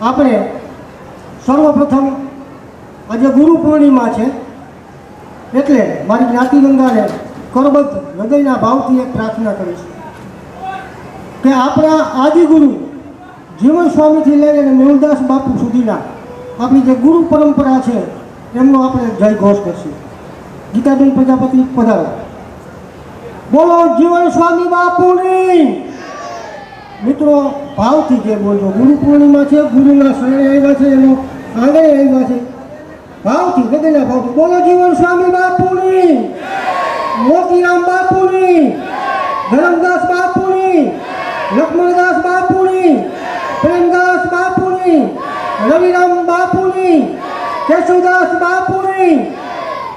આપણે સર્વપ્રથમ આજે ગુરુ પૂર્ણિમા છે, એટલે મારી જ્ઞાતિગંગાને કરબદ્ધ હૃદયના ભાવથી એક પ્રાર્થના કરીશ કે આપણા આદિગુરુ જીવન સ્વામીથી લઈને અને બાપુ સુધીના આપણી જે ગુરુ પરંપરા છે, એમનો આપણે જય ઘોષ કરશું. ગીતાબેન પ્રજાપતિ પધારો. બોલો જીવન સ્વામી બાપુની! મિત્રો, ભાવથી જે બોલજો, ગુરુ પૂર્ણિમા છે, ગુરુના શરણે આવ્યા છે, એનો આગળ આવ્યા છે. ભાવથી હૃદયના ભાવથી, બોલો જીવન સ્વામી બાપુની. મોતીરામ બાપુની. ધરમદાસ બાપુની. લક્ષ્મણદાસ બાપુની. પ્રેમદાસ બાપુની. રવિરામ બાપુની. કેશવદાસ બાપુની.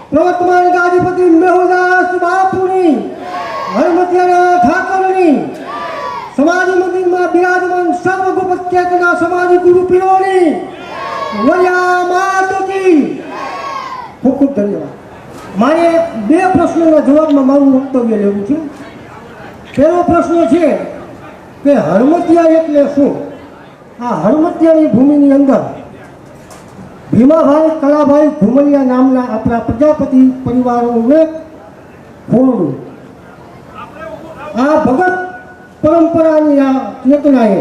પ્રવર્તમાન ગાદીપતિ મેહુદાસ બાપુની. હરમતિયાના ઠાકરની. સમાધિ મંદિરમાં બિરાજમાન સર્વગુપ્ત ચેતના સમાજ ગુરુ પીરોની વરિયા માતકી ખૂબ ખૂબ ધન્યવાદ. મારે બે પ્રશ્નોના જવાબમાં મારું વક્તવ્ય લેવું છે. પહેલો પ્રશ્ન છે કે હરમતિયા એટલે શું? આ હરમતિયાની ભૂમિની અંદર ભીમાભાઈ કલાભાઈ ઘુમલિયા નામના આપણા પ્રજાપતિ પરિવારનું એક ખોરડું આ ભગત પરંપરાની આ ચેતનાએ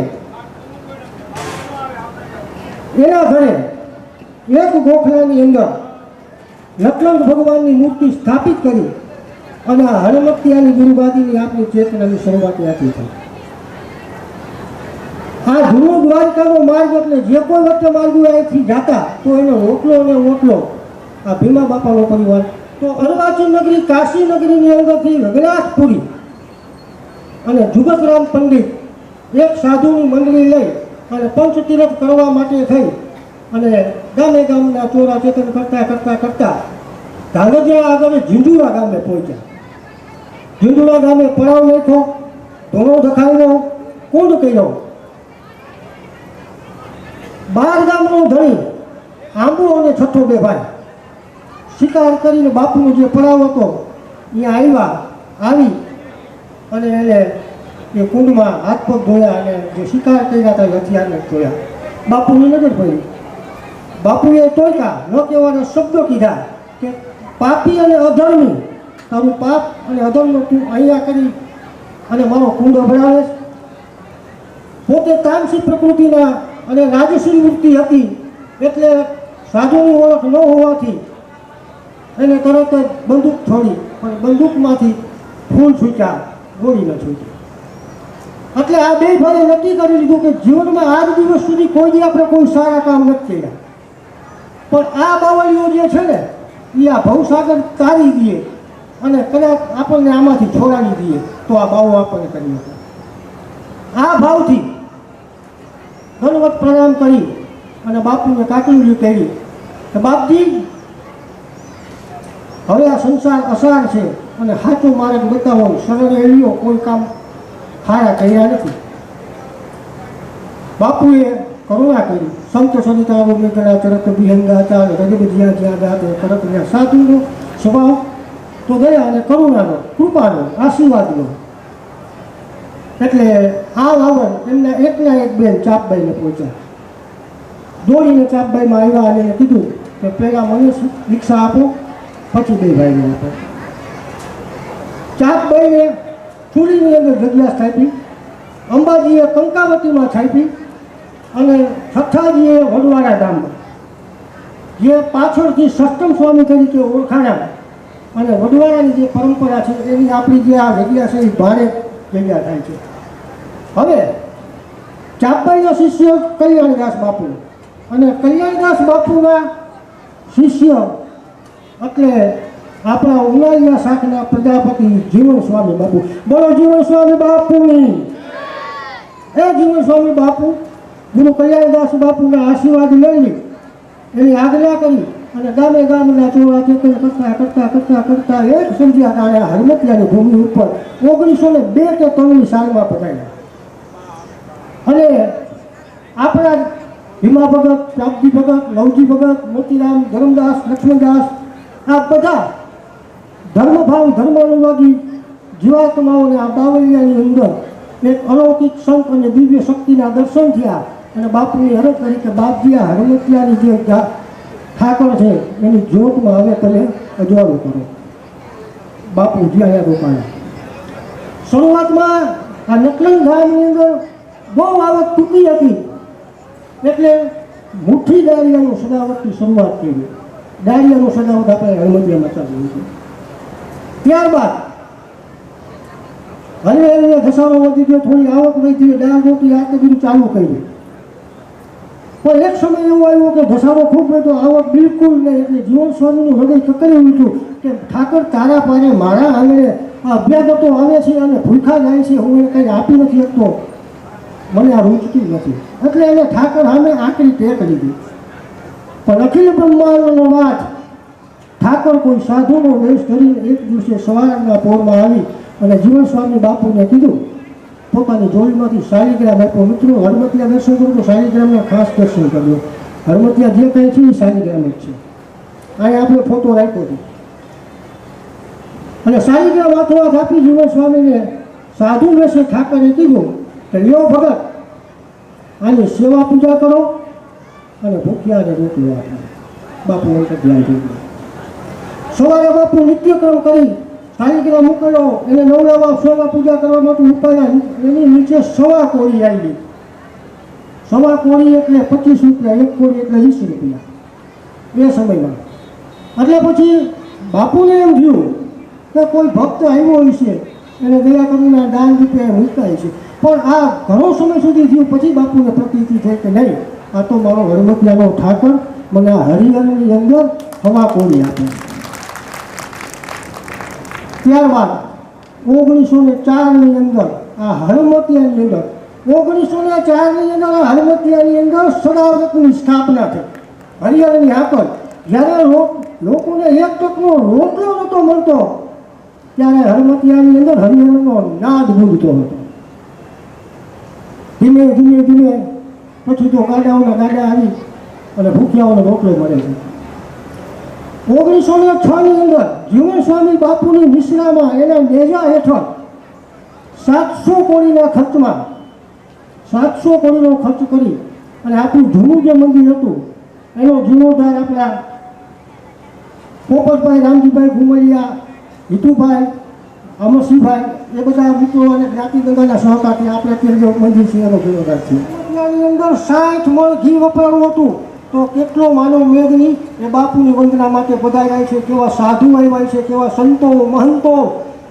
એના ઘરે એક ગોખલાની અંદર નકલંગ ભગવાનની મૂર્તિ સ્થાપિત કરી અને આ હરમતિયાની ગુરુગાદીની આપણી ચેતનાની શરૂઆત આપી છે. આ ધ્રુવ દ્વારકાનો માર્ગ એટલે જે કોઈ વખતે માર્ગો અહીંથી જાતા, તો એનો રોટલો અને ઓટલો, આ ભીમા બાપાનો પરિવાર. તો અર્વાચીન નગરી, કાશી નગરીની અંદરથી રઘનાથપુરી અને જુગતરામ પંડિત એક સાધુની મંડળી લઈ અને પંચતીરથ કરવા માટે થઈ અને ગામે ગામના ચોરા ચેતન કરતા કરતા કરતા ધાંગધ્રા આગળ ઝીંઝુરા ગામે પહોંચ્યા. ઝીંઝુરા ગામે પડાવ નાખ્યો ધોણો દખાવ્યો કુંડ કર્યો. બાર ગામનો ધણી, આંબો અને છઠ્ઠો બે ભાઈ. શિકાર કરીને બાપુનો જે પડાવ હતો, એ આવ્યા આવી અને એને એ કુંડમાં હાથ પગ ધોયા અને જે શિકાર કર્યા હતા હથિયારને ધોયા. બાપુની નજર પડી. બાપુએ ટોયકા ન કહેવાના શબ્દો કીધા કે પાપી અને અધર્મી, તારું પાપ અને અધર્મ તું અહીંયા કરી અને મારો કુંડ ભરાવે પોતે તામસી પ્રકૃતિના અને રાજસી વૃત્તિ હતી એટલે સાધુની ઓળખ ન હોવાથી એને તરત જ બંદૂક છોડી પણ બંદૂકમાંથી ફૂલ છૂટ્યા. ગોળી ન જોઈએ એટલે આ બે ભાઈએ નક્કી કરી લીધું કે જીવનમાં આજ દિવસ સુધી કોઈ દી આપણે કોઈ સારા કામ નથી કર્યા. પણ આ બાવળીઓ જે છે ને, એ આ ભવસાગર તારી દઈએ અને કદાચ આપણને આમાંથી છોડાવી દઈએ તો આ ભાવ આપણને કરી આ ભાવથી દંડવત પ્રણામ કરી અને બાપુને કાકલી કરી કે, બાપજી, હવે આ સંસાર અસાર છે. અને સાચો માર્ગ બતાવો સરળ એવીઓ કોઈ કામ સારા કર્યા નથી. બાપુએ કરુણા કરી. સંત સરિતા મેઘના તરત બિહંગા અને રજબ જ્યાં જ્યાં જાતે તરત ત્યાં સાધુનો સ્વભાવ તો ગયા અને કરુણાનો, કૃપાનો, આશીર્વાદનો. એટલે આ વાવર એમના એકના એક બેન ચાપબાઈને પહોંચ્યા. દોડીને ચાપબાઈમાં આવ્યા અને કીધું કે પહેલાં મને રિક્ષા આપો, પછી બે ભાઈને આપો. ચાપબાઈને ચૂડીની અંદર જગ્યા સ્થાપી. અંબાજીએ કંકાવતીમાં સ્થાપી અને છઠ્ઠાજીએ વડવાડા ગામમાં જે પાછળથી સષ્ટમ સ્વામી તરીકે ઓળખાણા અને વડવાડાની જે પરંપરા છે એની આપણી જે આ જગ્યા છે એ ભારે જગ્યા થાય છે. હવે ચાપબાઈના શિષ્ય કલ્યાણદાસ બાપુ અને કલ્યાણદાસ બાપુના શિષ્ય એટલે આપણા ઉનાળીના શાખના પ્રજાપતિ જીવન સ્વામી બાપુ. બોલો જીવન સ્વામી બાપુની એ જીવન સ્વામી બાપુ, ગુરુ કલ્યાણદાસ બાપુના આશીર્વાદ લઈ એની આજ્ઞા કરી અને ગામે ગામના ચોરા ચેતન કરતા કરતા કરતા કરતા એક સમજ્યા કાળે હરમતિયાની ભૂમિ ઉપર ઓગણીસો ને બે કે ત્રણની સાલમાં પધાર્યા. અને આપણા ભીમા ભગત, પ્રાપ્તિ ભગત લવજી ભગત, મોતીરામ, ધરમદાસ, લક્ષ્મણદાસ, આ બધા ધર્મભાવ ધર્માનુરાગી જીવાત્માઓને આ બાવળિયાની અંદર એક અલૌકિક સંત અને દિવ્ય શક્તિના દર્શન થયા અને બાપુની હરત કરી કે બાપજીયા હરમતિયાની જે ઠાકર છે, એની જોતમાં હવે તમે અજવાળું કરો. બાપુ જ્યાં રોકાણા શરૂઆતમાં આ નકલન ગામની અંદર બહુ આવક તૂટી હતી. એટલે મુઠ્ઠી ડાયરિયાનું સજાવટની શરૂઆત કરી ડાયરિયાનું સજાવટ આપણે હરમતિયામાં ચાલુ હતું ત્યારબાદ હળવે હળવે ઘસારો વધી ગયો, થોડી આવક વધી દાળ રોટી આ તે બધું ચાલુ કર્યું પણ એક સમય એવો આવ્યો કે ઘસારો ખૂબ હતો, આવક બિલકુલ નહીં, એટલે જીવન સ્વામીનું હૃદય ચકરી ઉઠ્યું કે ઠાકર તારા પારે મારા આંગણે આ અભ્યાગતો આવે છે અને ભૂખા જાય છે, હું એને કંઈ આપી નથી શકતો. મને આ રૂચતી નથી. એટલે એને ઠાકર સામે આકરી ટેક લીધી. પણ અખિલ બ્રહ્માંડનો વાત ઠાકર કોઈ સાધુનો વેશ કરીને એક દિવસે સવારના પોરમાં આવી અને જીવન સ્વામી બાપુને કીધું પોતાની જોડીમાંથી શાલિગ્રામ આપ્યો. મિત્રો, હરમતિયા દર્શન કરું તો શાલિગ્રામના ખાસ દર્શન કર્યો હરમતિયા જે કંઈ છે એ શાલિગ્રામ જ છે. અહીંયા આપણે ફોટો રાખ્યો છે. અને શાલિગ્રામ હાથોહાથ આપી જીવન સ્વામીને સાધુ વેશે ઠાકરે કીધું કે, લ્યો ભગત, આની સેવા પૂજા કરો અને ભૂખ્યાને રોટલી આપો. બાપુ ધ્યાન ગયું સવારે બાપુ નિત્યક્રમ કરી શાલિગ્રામ મૂકેલો, એને નવડાવવા સેવા પૂજા કરવા માટે ઉપાડ્યા. એની નીચે સવા કોળી આવી સવા કોળી એટલે પચીસ રૂપિયા, એક કોળી એટલે વીસ રૂપિયા. એ સમયમાં. એટલે પછી બાપુને એમ થયું કે કોઈ ભક્ત આવ્યો હશે એને દયા કરુણા દાન રૂપે મૂકાય છે. પણ આ ઘણો સમય સુધી થયું, પછી બાપુને પ્રતીતિ થઈ કે નહીં, આ તો મારો હરમતિયાનો ઠાકર, મને આ હરિહરની અંદર હવા કોળી આપે. ત્યારબાદ ઓગણીસો ને ચારની અંદર આ હરમતિયાની અંદર, ઓગણીસો ને ચારની અંદર આ હરમતિયાની અંદર સદાવ્રતની સ્થાપના થઈ. હરિયાળાની આગળ જ્યારે લોકોને એક ટકનો રોટલો નહોતો મળતો, ત્યારે હરમતિયાની અંદર હરિયાળાનો નાદ ગુંજતો હતો. ધીમે ધીમે ધીમે પછી તો ગાડાઓના ગાડા આવી અને ભૂખ્યાઓને રોટલો મળે છે. ઓગણીસો ને છ ની અંદર જીવનસ્વામી બાપુની મિશ્રામાં એના નેજા હેઠળ સાતસો કોડીના ખર્ચમાં, સાતસો કોડીનો ખર્ચ કરી અને આપણું જૂનું જે મંદિર હતું, એનો જીર્ણોદ્ધાર આપણા પોપટભાઈ, રામજીભાઈ ઘુમરિયા, હિતુભાઈ, અમરસિંહભાઈ, એ બધા મિત્રો અને જ્ઞાતિ ગંગાના સહકારથી આપણે અત્યારે મંદિર છે એનો જીર્ણોદ્ધાર છે. અંદર સાઠ મણ ઘી વપરાયું હતું. તો કેટલો માનવ મેઘની એ બાપુની વંદના માટે પધાર્યા છે. કેવા સાધુ આવ્યા છે, કેવા સંતો, મહંતો,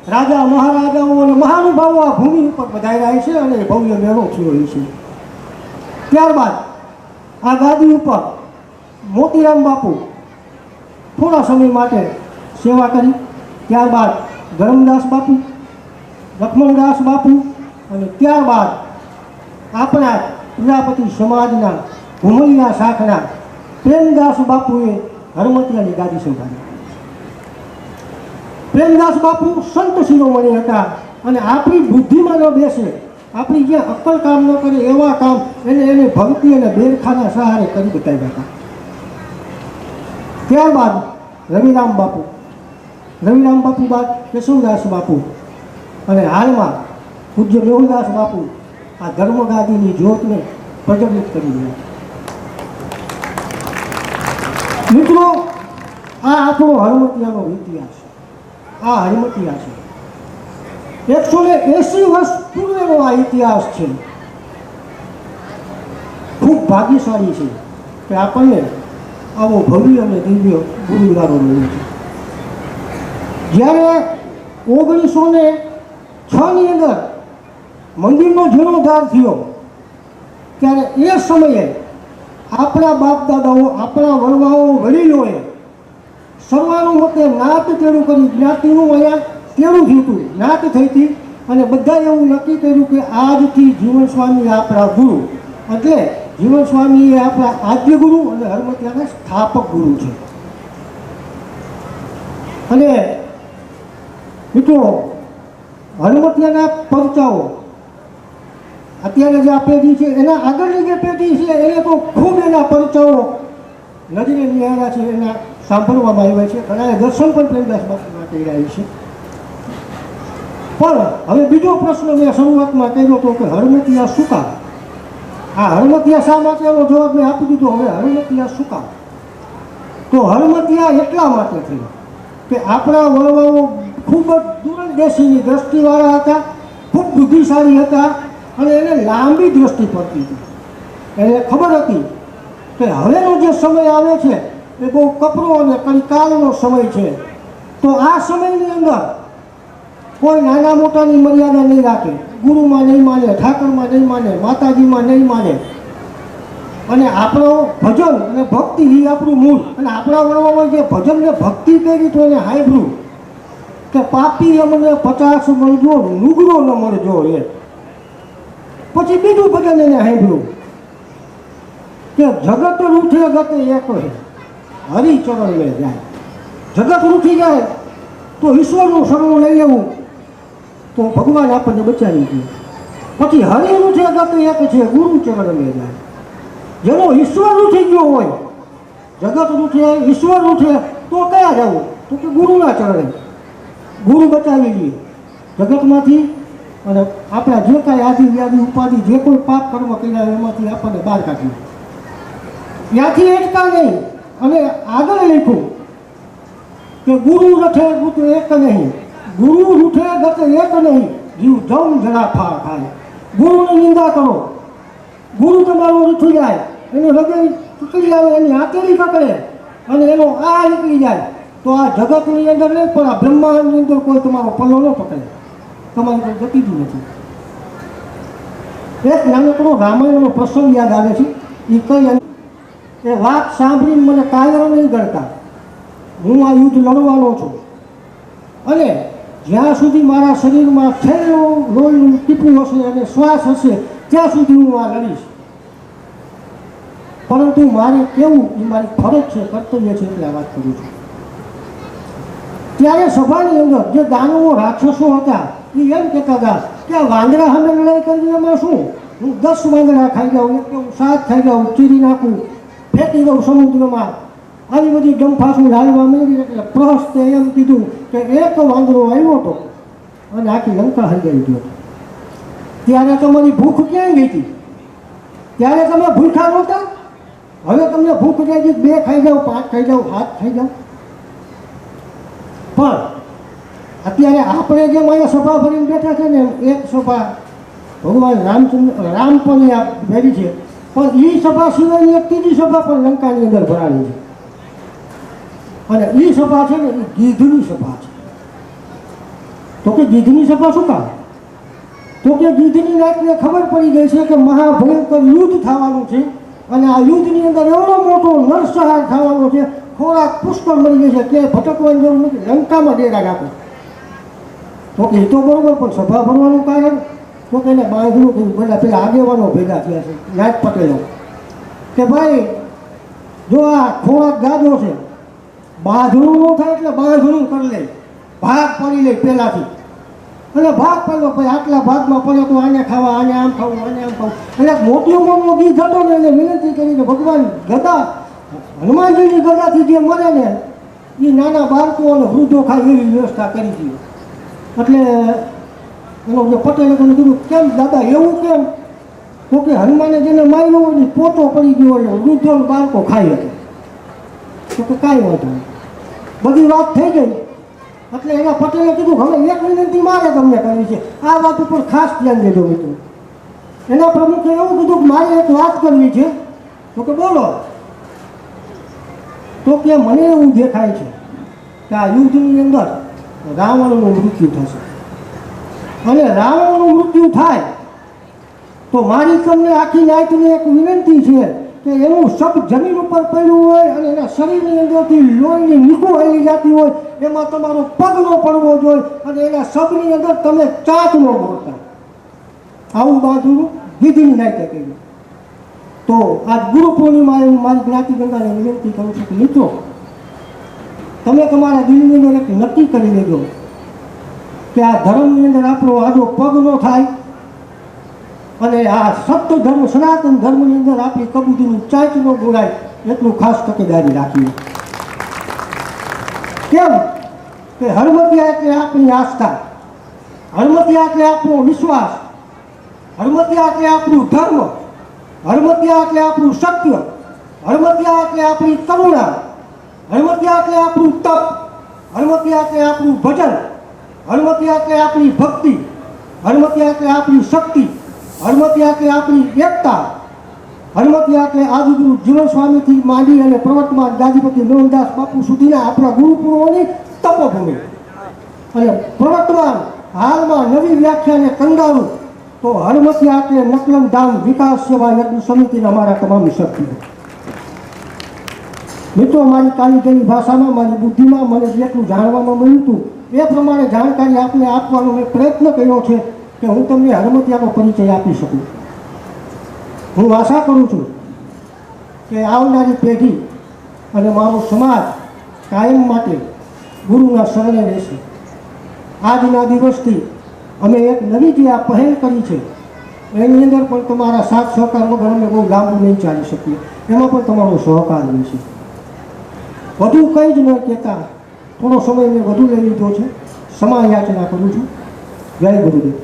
રાજા, મહારાજાઓ અને મહાનુભાવો આ ભૂમિ ઉપર પધાર્યા છે અને ભવ્ય મેળો થયો છે. ત્યારબાદ આ ગાદી ઉપર મોતીરામ બાપુ થોડા સમય માટે સેવા કરી. ત્યારબાદ ધરમદાસ બાપુ, લક્ષ્મણદાસ બાપુ અને ત્યારબાદ આપણા પ્રજાપતિ સમાજના ભૂમિના શાખના પ્રેમદાસ બાપુએ હરમતિયાની ગાદી સંભાળી. પ્રેમદાસ બાપુ સંત શિરોમણી હતા અને આપણી બુદ્ધિમાં ન બેસે, આપણી જે અક્કલ કામ ન કરે એવા કામ એને એને ભક્તિ અને બેરખાના સહારે કરી બતાવ્યા હતા. ત્યારબાદ રવિરામ બાપુ રવિરામ બાપુ બાદ કેશવદાસ બાપુ અને હાલમાં પૂજ્ય મેહુલદાસ બાપુ આ ધર્મગાદીની જ્યોતને પ્રજ્વલિત કરી રહ્યા મિત્રો, આ આપણો હરમતિયાનો ઇતિહાસ આ હરમતિયા છે. એકસો ને એસી વર્ષ પૂર્વેનો આ ઇતિહાસ છે. ખૂબ ભાગ્યશાળી છે કે આપણને આવો ભવ્ય અને દિવ્ય ગુરુદ્વારો મળ્યો છે. જ્યારે ઓગણીસો ને છની અંદર મંદિરનો જીર્ણોદ્ધાર થયો, ત્યારે એ સમયે આપણા બાપ દાદાઓ આપણા વડવાઓ, વડીલોએ સર્વાનુમતે નાત તેડું કરી જ્ઞાતિનું અહીંયા તેડું થયું નાત થઈ હતી અને બધા એવું નક્કી કર્યું કે આજથી જીવન સ્વામી આપણા ગુરુ. એટલે જીવન સ્વામી એ આપણા આદ્ય ગુરુ અને હરમતિયાના સ્થાપક ગુરુ છે. અને મિત્રો, હરમતિયાના પરચાઓ અત્યારે જે આ પેઢી છે, એના આગળની જે પેઢી છે એ તો ખૂબ એના પરચાઓ નજરે નિહાળ્યા છે, એના સાંભળવામાં આવ્યા છે ઘણા દર્શન પણ પ્રેમદાસમાં કરી રહ્યા છે. પણ હવે બીજો પ્રશ્ન મેં શરૂઆતમાં કર્યો હતો કે હરમતિયા કામ? આ હરમતિયા શા માટે? એનો જવાબ મેં આપી દીધો. હવે હરમતિયા કામ? તો હરમતિયા એટલા માટે થયું કે આપણા વડવાઓ ખૂબ જ દૂરદેશીની દ્રષ્ટિવાળા હતા, ખૂબ બુદ્ધિશાળી હતા અને એને લાંબી દ્રષ્ટિ પડતી હતી. એને ખબર હતી કે હવેનો જે સમય આવે છે, એ બહુ કપરો અને કંકાલનો સમય છે. તો આ સમયની અંદર કોઈ નાના મોટાની મર્યાદા નહીં રાખે. ગુરુમાં નહીં માને, ઠાકરમાં નહીં માને, માતાજીમાં નહીં માને. અને આપણો ભજન અને ભક્તિ એ આપણું મૂળ. અને આપણા વર્ણમાં જે ભજન ને ભક્તિ કરી તો એને હાંભળ્યું કે પાપી અમને પચાસ મળજો નુગરો ન મળજો એ પછી બીજું ભજન એને હાંભળ્યું કે જગત રૂઠે ગતે એક હે. હરિચરણ લે જાય. જગત રૂઠી જાય તો ઈશ્વરનું શરણું લઈ લેવું. તો ભગવાન આપણને બચાવી દે. પછી હરિ રૂઠે ગતે એક છે, ગુરુ ચરણ લે જાય. જેનો ઈશ્વર રૂઠી ગયો હોય, જગત રૂઠે, ઈશ્વર રૂઠે, તો કયા જવું? તો કે ગુરુના ચરણે. ગુરુ બચાવી લે. જગતમાંથી અને આપણા જે કાંઈ આધી વ્યાધિ ઉપાધિ, જે કોઈ પાપ કર્મ કર્યા એમાંથી આપણને બહાર કાઢી ત્યાંથી એકતા નહીં. અને આગળ લખ્યું કે ગુરુ રથે ગુત એક નહીં. ગુરુ રૂઠે ગત એક નહીં. જીવ જમ જરા ફાળ ખાય. ગુરુની નિંદા કરો. ગુરુ તમારું રૂઠું જાય. એનું હૃદય ટૂંકી આવે, એની આંતરી પકડે અને એનો આ નીકળી જાય. તો આ જગતની અંદર નહીં, પણ આ બ્રહ્માંડની અંદર કોઈ તમારો પલ્લો ન પકડે. તમારી ગતિ જ નથી. એક નાનકડો રામાયણનો પ્રસંગ યાદ આવે છે. એ કઈ એ વાત સાંભળીને મને કાયરો નહીં ગણતા. હું આ યુદ્ધ લડવાનો છું. અને જ્યાં સુધી મારા શરીરમાં છેલ્લો લોહીનું ટીપું હશે અને શ્વાસ હશે, ત્યાં સુધી હું આ લડીશ. પરંતુ મારે કેવું? એ મારી ફરજ છે, કર્તવ્ય છે એટલે આ વાત કરું છું. ત્યારે સભાની અંદર જે દાનવો રાક્ષસો હતા એ એમ કહેતા હતા કે આ વાંદરા સામે લડાઈ કરવી એમાં શું? હું દસ વાંદરા ખાઈ જાઉં, એક હું સાત ખાઈ જાઉં, ચીરી નાખું, ફેંકી દઉં સમુદ્રમાં. આવી બધી ગમફાસું હાલવા મળી એટલે પ્રહસ્તે એમ કીધું કે એક વાંદરો આવ્યો હતો અને આખી લંકા હલગાઈ ગયો ત્યારે તમારી ભૂખ ક્યાંય ગઈ હતી ત્યારે તમે ભૂખા નહોતા. હવે તમને ભૂખ જાય બે ખાઈ જાઓ પાંચ ખાઈ જાઓ સાત ખાઈ જાઓ પણ અત્યારે આપણે જેમ અહીંયા સભા ભરીને બેઠા છે ને એક સભા ભગવાન રામચંદ્ર રામ પણ આ ભેરી છે. પણ એ સભા સિવાયની એક ત્રીજી સભા પણ લંકાની અંદર ભરાણી છે. અને એ સભા છે ને એ ગીધની સભા છે. તો કે ગીધની સભા શું કામ? તો કે ગીધની રાતને ખબર પડી ગઈ છે કે મહાભયંકર યુદ્ધ થવાનું છે અને આ યુદ્ધની અંદર એવડો મોટો નરસહાર થવાનો છે. ખોરાક પુષ્કળ મળી ગઈ છે. ક્યાંય ભટકવાની જરૂર નથી. લંકામાં ડેરા રાખો. તો કે તો બરોબર, પણ સભા ભરવાનું કારણ તો કે એને બાંધવું થયું બધા પેલા આગેવાનો ભેગા થયા છે યાદ પટેલો. કે ભાઈ, જો આ ખોરાક ગાદો છે બાંધણું ન થાય એટલે બાંધણું કરી લે. ભાગ પડી લે પહેલાંથી. અને ભાગ પડ્યો, ભાઈ, આટલા ભાગમાં પડ્યો તો આને ખાવા, આને આમ ખાવું, આને આમ ખાવું. એટલે મોટી ઉંમરનો ગીત હતો ને એને વિનંતી કરીને ભગવાન ગદા, હનુમાનજીની ગદાથી જે મરે ને, એ નાના બાળકો અને વૃદ્ધો ખાય એવી વ્યવસ્થા કરી હતી એટલે, એનો જે પટેલે મને કીધું, કેમ દાદા, એવું કેમ? તો કે હનુમાને જેને માર્યો હોય ને પોતો પડી ગયો એટલે વૃદ્ધો બાળકો ખાઈ હતો તો કે કાંઈ વાંધો બધી વાત થઈ ગઈ. એટલે એના પટેલે કીધું, હવે એક વિનંતી મારે તમને કરવી છે. આ વાત ઉપર ખાસ ધ્યાન દેજો મિત્રો. એના પ્રમુખે એવું કીધું કે મારે એક વાત કરવી છે. તો કે બોલો. તો કે મને એવું દેખાય છે કે આ યુદ્ધની અંદર રાવણનું મૃત્યુ થશે. અને રાવણનું મૃત્યુ થાય, તો મારી તમને આખી નાઇટની એક વિનંતી છે કે એનું શબ જમીન ઉપર પડ્યું હોય અને એના શરીરની અંદરથી લોહીની નીકળો આવી જતી હોય, એમાં તમારો પગ ન પડવો જોઈએ અને એના શબની અંદર તમે ચાચ ન મળતા આવું બાજુ વિધિની નાઇટે કહ્યું તો આ ગુરુ પૂર્ણિમા એવું મારી જ્ઞાતિ ગંગાને વિનંતી કરું છું કે મિત્રો તમે તમારા દિલની અંદર એક નક્કી કરી લેજો કે આ ધર્મની અંદર આપણો આજો પગ ન થાય. અને આ સત્ય ધર્મ, સનાતન ધર્મની અંદર આપણી કબૂતીનું ચાંચ ન બોલાય એટલું ખાસ તકેદારી રાખીએ. કેમ? કે હરમતિયા એટલે આપણી આસ્થા. હરમતિયા એટલે આપણો વિશ્વાસ. હરમતિયા એટલે આપણું ધર્મ. હરમતિયા એટલે આપણું સત્ય. હરમતિયા એટલે આપણી કરુણા. હરમતિયા એટલે આપણું તપ હળવતિયા એટલે આપણું ભજન હળવતિયા એટલે આપણી ભક્તિ હળવતિયા એટલે આપણી શક્તિ હળવતિયા એટલે આપણી એકતા હળવતિયા એટલે આદિગુરુ જીવન સ્વામીથી માંડી અને પ્રવર્તમાન ગાદીપતિ મોહનદાસ બાપુ સુધીના આપણા ગુરુપુરોની તપભૂમિ. અને પ્રવર્તમાન હાલમાં નવી વ્યાખ્યાને કંગારું તો હળવતિયા એટલે નકલન ધામ વિકાસ સેવા યજ્ઞ સમિતિના અમારા તમામ સભ્યો મિત્રો મારી કાલી ભાષામાં, મારી બુદ્ધિમાં, મને જેટલું જાણવામાં મળ્યું હતું, એ પ્રમાણે જાણકારી આપને આપવાનો મેં પ્રયત્ન કર્યો છે કે હું તમને હરમતિયાનો પરિચય આપી શકું. હું આશા કરું છું કે આવનારી પેઢી અને મારો સમાજ કાયમ માટે ગુરુના શરણે રહેશે. આજના દિવસથી અમે એક નવી જે આ પહેલ કરી છે. એની અંદર પણ તમારા સાથ સહકાર વગર અમે બહુ લાંબુ નહીં ચાલી શકીએ. એમાં પણ તમારો સહકાર રહેશે વધુ કંઈ જ ન કહેતા થોડો સમય મેં વધુ લઈ લીધો છે. સમાયાચના કરું છું. જય ગુરુદેવ.